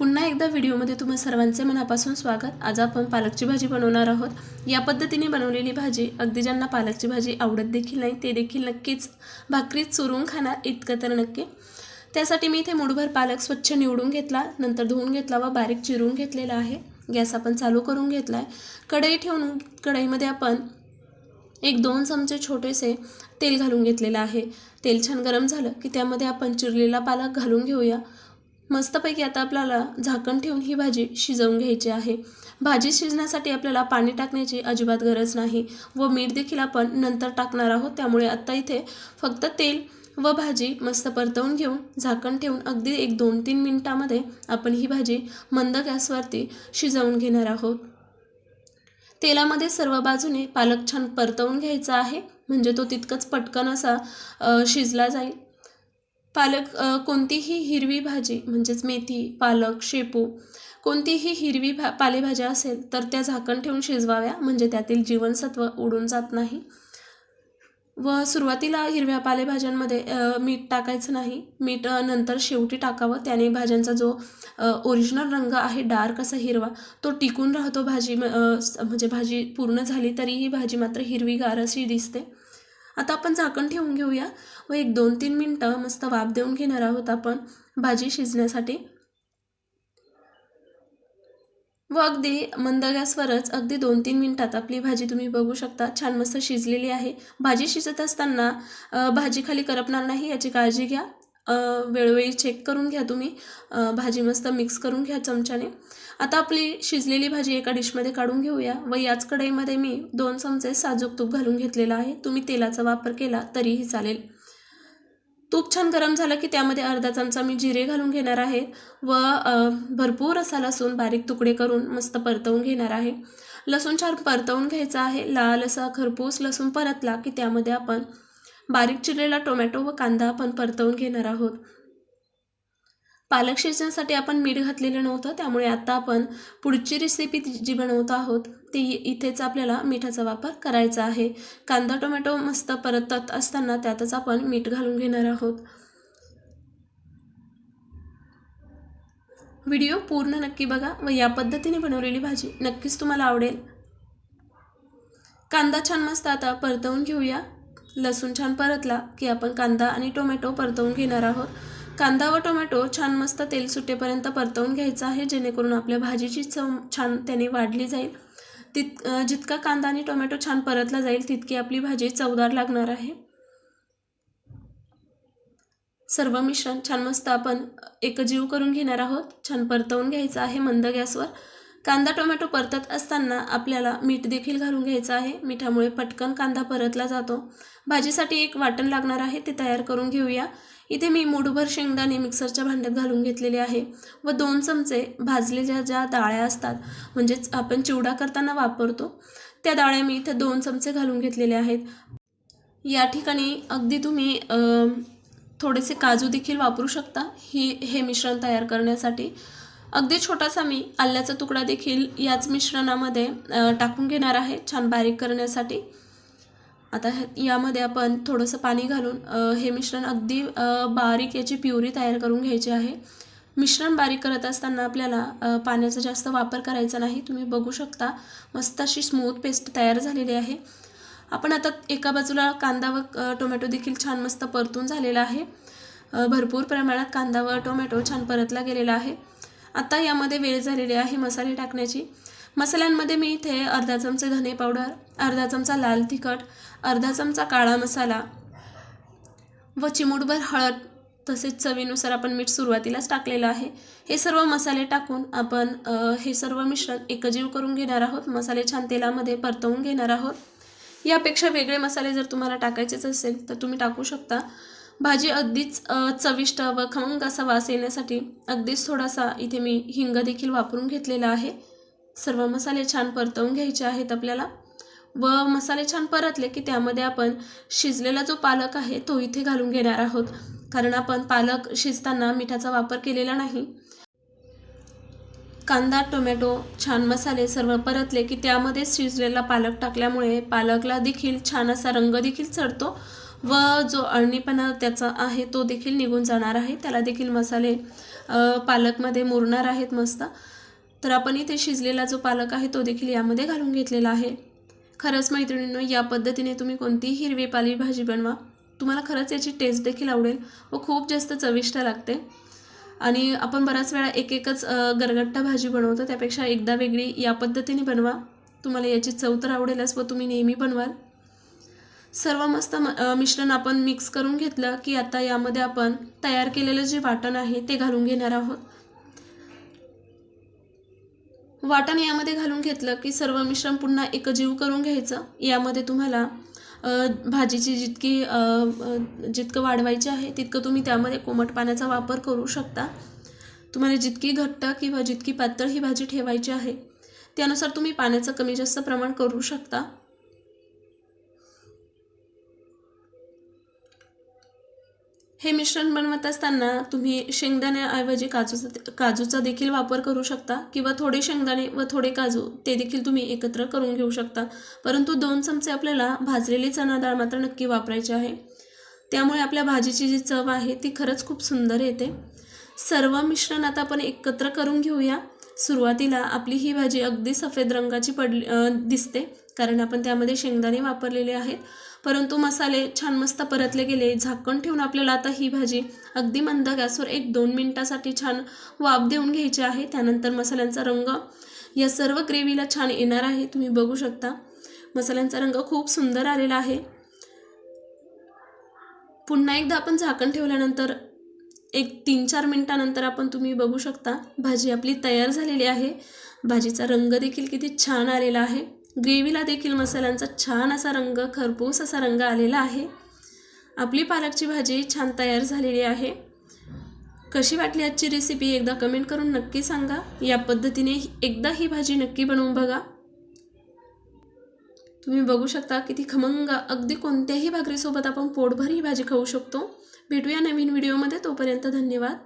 पुन्हा एकदा व्हिडिओमध्ये तुम्हा सर्वांचे मनापासून स्वागत. आज आपण पालकची भाजी बनवणार आहोत. या पद्धतीने बनवलेली भाजी अगदी ज्यांना पालकची भाजी आवडत देखील नाही ते देखील नक्कीच भाकरीत चुरून खाणार इतकं तर नक्की. त्यासाठी मी इथे मुठभर पालक स्वच्छ निवडून घेतला नंतर धुवून घेतला व बारीक चिरून घेतलेला आहे. गॅस आपण चालू करून घेतला आहे कढई ठेवून कढईमध्ये आपण एक दोन चमचे छोटेसे तेल घालून घेतलेलं आहे. तेल छान गरम झालं की त्यामध्ये आपण चिरलेला पालक घालून घेऊया. मस्तपैकी आता आपल्याला झाकण ठेवून ही भाजी शिजवून घ्यायची आहे. भाजी शिजण्यासाठी आपल्याला पाणी टाकण्याची अजिबात गरज नाही. व मीठ देखील आपण नंतर टाकणार आहोत. त्यामुळे आत्ता इथे फक्त तेल व भाजी मस्त परतवून घेऊन झाकण ठेवून अगदी एक दोन तीन मिनटामध्ये आपण ही भाजी मंद गॅसवरती शिजवून घेणार आहोत. तेलामध्ये सर्व बाजूने पालक छान परतवून घ्यायचा आहे. म्हणजे तो तितकंच पटकन असा शिजला जाईल. पालक कोणतीही हिरवी भाजी म्हणजेच मेथी पालक शेपू कोणतीही हिरवी भा पालेभाज्या असेल तर त्या झाकण ठेवून शिजवाव्या म्हणजे त्यातील जीवनसत्व उडून जात नाही. व सुरुवातीला हिरव्या पालेभाज्यांमध्ये मीठ टाकायचं नाही. मीठ नंतर शेवटी टाकावं. त्याने भाज्यांचा जो ओरिजिनल रंग आहे डार्क असा हिरवा तो टिकून राहतो. भाजी म- स- म्हणजे भाजी पूर्ण झाली तरीही भाजी मात्र हिरवीगार अशी दिसते. आता आपण झाकण ठेवून घेऊया व एक दोन तीन मिनटं मस्त वाफ देऊन घेणार आहोत आपण भाजी शिजण्यासाठी. व अगदी मंद गॅसवरच अगदी दोन तीन मिनटात आपली भाजी तुम्ही बघू शकता. छान मस्त शिजलेली आहे. भाजी शिजत असताना भाजी खाली करपणार नाही याची काळजी घ्या. वेळोवेळी चेक करून घ्या तुम्ही. भाजी मस्त मिक्स करून घ्या चमच्याने. आता आपली शिजलेली भाजी एका डिशमध्ये काढून घेऊया व याच कढईमध्ये मी दोन चमचे साजूक तूप घालून घेतलेलं आहे. तुम्ही तेलाचा वापर केला तरीही चालेल. तूप छान गरम झालं की त्यामध्ये अर्धा चमचा मी जिरे घालून घेणार आहे व भरपूर असा लसूण बारीक तुकडे करून मस्त परतवून घेणार आहे. लसूण छान परतवून घ्यायचा आहे. लाल असा खरपूस लसूण परतला की त्यामध्ये आपण बारीक चिरलेला टोमॅटो व कांदा आपण परतवून घेणार आहोत. पालक शिजण्यासाठी आपण मीठ घातलेलं नव्हतं त्यामुळे आता आपण पुढची रेसिपी जी बनवतो आहोत ती इथेच आपल्याला मिठाचा वापर करायचा आहे. कांदा टोमॅटो मस्त परतत असताना त्यातच आपण मीठ घालून घेणार आहोत. व्हिडिओ पूर्ण नक्की बघा व या पद्धतीने बनवलेली भाजी नक्कीच तुम्हाला आवडेल. कांदा छान मस्त आता परतवून घेऊया. लसूण छान परतला की आपण कांदा आणि टोमॅटो परतवून घेणार आहोत. कांदा व टोमॅटो छान मस्त तेल सुटेपर्यंत परतवून घ्यायचं आहे जेणेकरून आपल्या भाजीची चव छान त्याने वाढली जाईल. तित जितका कांदा आणि टोमॅटो छान परतला जाईल तितकी आपली भाजी चवदार लागणार आहे. सर्व मिश्रण छान मस्त आपण एकजीव करून घेणार आहोत. छान परतवून घ्यायचं आहे मंद गॅसवर. कांदा टोमॅटो परतत असताना आपल्याला मीठ देखील घालून घ्यायचं आहे. मिठामुळे पटकन कांदा परतला जातो. भाजीसाठी एक वाटण लागणार आहे ते तयार करून घेऊया. इथे मी मुठभर शेंगदाणे मिक्सरच्या भांड्यात घालून घेतलेले आहे व दोन चमचे भाजलेल्या ज्या डाळ्या असतात म्हणजेच आपण चिवडा करताना वापरतो त्या डाळ्या मी इथे दोन चमचे घालून घेतलेले आहेत. या ठिकाणी अगदी तुम्ही थोडेसे काजू देखील वापरू शकता. ही हे मिश्रण तयार करण्यासाठी. अगदी छोटासा मी आल्याचा तुकडा देखील याच मिश्रणामध्ये टाकून घेणार आहे छान बारीक करण्यासाठी. आता यामध्ये आपण थोडंसं पाणी घालून हे मिश्रण अगदी बारीक याची प्युरी तयार करून घ्यायची आहे. मिश्रण बारीक करत असताना आपल्याला पाण्याचा जास्त वापर करायचा नाही. तुम्ही बघू शकता मस्त अशी स्मूथ पेस्ट तयार झालेली आहे. आपण आता एका बाजूला कांदा व टोमॅटो देखील छान मस्त परतून झालेला आहे. भरपूर प्रमाणात कांदा व टोमॅटो छान परतला गेलेला आहे. आता यामध्ये वेळ झालेली आहे मसाले टाकण्याची. मसाल्यांमध्ये मी इथे अर्धा चमचे धने पावडर अर्धा चमचा लाल तिखट अर्धा चमचा काळा मसाला व चिमूटभर हळद तसेच चवीनुसार आपण मीठ सुरुवातीलाच टाकलेलं आहे. हे सर्व मसाले टाकून आपण हे सर्व मिश्रण एकजीव करून घेणार आहोत. मसाले छान तेलामध्ये परतवून घेणार आहोत. यापेक्षा वेगळे मसाले जर तुम्हाला टाकायचेच असेल तर तुम्ही टाकू शकता. भाजी अगदीच चविष्ट व खमंग असा वास येण्यासाठी अगदीच थोडासा इथे मी हिंग देखील वापरून घेतलेला आहे. सर्व मसाले छान परतवून घ्यायचे आहेत आपल्याला. व मसाले छान परतले की त्यामध्ये आपण शिजलेला जो पालक आहे तो इथे घालून घेणार आहोत. कारण आपण पालक शिजताना मिठाचा वापर केलेला नाही. कांदा टोमॅटो छान मसाले सर्व परतले की त्यामध्ये शिजलेला पालक टाकल्यामुळे पालकला देखील छान असा रंग देखील चढतो. व जो अळणीपणा त्याचा आहे तो देखील निघून जाणार आहे. त्याला देखील मसाले पालकमध्ये मुरणार आहेत मस्त. तर आपण इथे शिजलेला जो पालक आहे तो देखील यामध्ये घालून घेतलेला आहे. खरंच मैत्रिणींनो या पद्धतीने तुम्ही कोणतीही हिरवी पालेभाजी बनवा. तुम्हाला खरंच याची टेस्ट देखील आवडेल व खूप जास्त चविष्ट लागते. आणि आपण बऱ्याच वेळा एक एकच गरगट्टा भाजी बनवतो. त्यापेक्षा एकदा वेगळी या पद्धतीने बनवा. तुम्हाला याची चव तर आवडेलच व तुम्ही नेहमी बनवाल. सर्व मस्त म- मिश्रण आपण मिक्स करून घेतलं की आता यामध्ये आपण तयार केलेलं जे वाटण आहे ते घालून घेणार आहोत. वाटण यामध्ये घालून घेतलं की सर्व मिश्रण पुन्हा एकजीव करून घ्यायचं. यामध्ये तुम्हाला भाजीची जितकी जितकं वाढवायची आहे तितकं तुम्ही त्यामध्ये कोमट पाण्याचा वापर करू शकता. तुम्हाला जितकी घट्ट किंवा जितकी पातळ ही भाजी ठेवायची आहे त्यानुसार तुम्ही पाण्याचं कमी जास्त प्रमाण करू शकता. हे मिश्रण बनवत असताना तुम्ही शेंगदाण्याऐवजी काजूचा काजूचा देखील वापर करू शकता किंवा थोडे शेंगदाणे व थोडे काजू ते देखील तुम्ही एकत्र करून घेऊ शकता. परंतु दोन चमचे आपल्याला भाजलेली चणा डाळ मात्र नक्की वापरायची आहे. त्यामुळे आपल्या भाजीची जी चव आहे ती खरंच खूप सुंदर येते. सर्व मिश्रण आता आपण एकत्र करून घेऊया. सुरुवातीला आपली ही भाजी अगदी सफेद रंगाची पडली दिसते कारण आपण त्यामध्ये शेंगदाणे वापरलेले आहेत. परंतु मसाले छान मस्त परतले गेले झाकण ठेवून आपल्याला आता ही भाजी अगदी मंद गॅसवर एक दोन मिनटासाठी छान वाफ देऊन घ्यायची आहे. त्यानंतर मसाल्यांचा रंग या सर्व ग्रेव्हीला छान येणार आहे तुम्ही बघू शकता. मसाल्यांचा रंग खूप सुंदर आलेला आहे. पुन्हा एकदा आपण झाकण ठेवल्यानंतर एक तीन चार मिनटानंतर आपण तुम्ही बघू शकता भाजी आपली तयार झालेली आहे. भाजीचा रंग देखील किती छान आलेला आहे. ग्रेव्हीला देखील मसाल्यांचा छान असा रंग खरपूस असा रंग आलेला आहे. आपली पालकची भाजी छान तयार झालेली आहे. कशी वाटली आजची रेसिपी एकदा कमेंट करून नक्की सांगा. या पद्धतीने एकदा ही भाजी नक्की बनवून बघा. तुम्ही बघू शकता किती खमंग अगदी कोणत्याही भाकरीसोबत आपण पोटभर ही भाजी खाऊ शकतो. भेटूया नवीन व्हिडिओमध्ये तोपर्यंत धन्यवाद.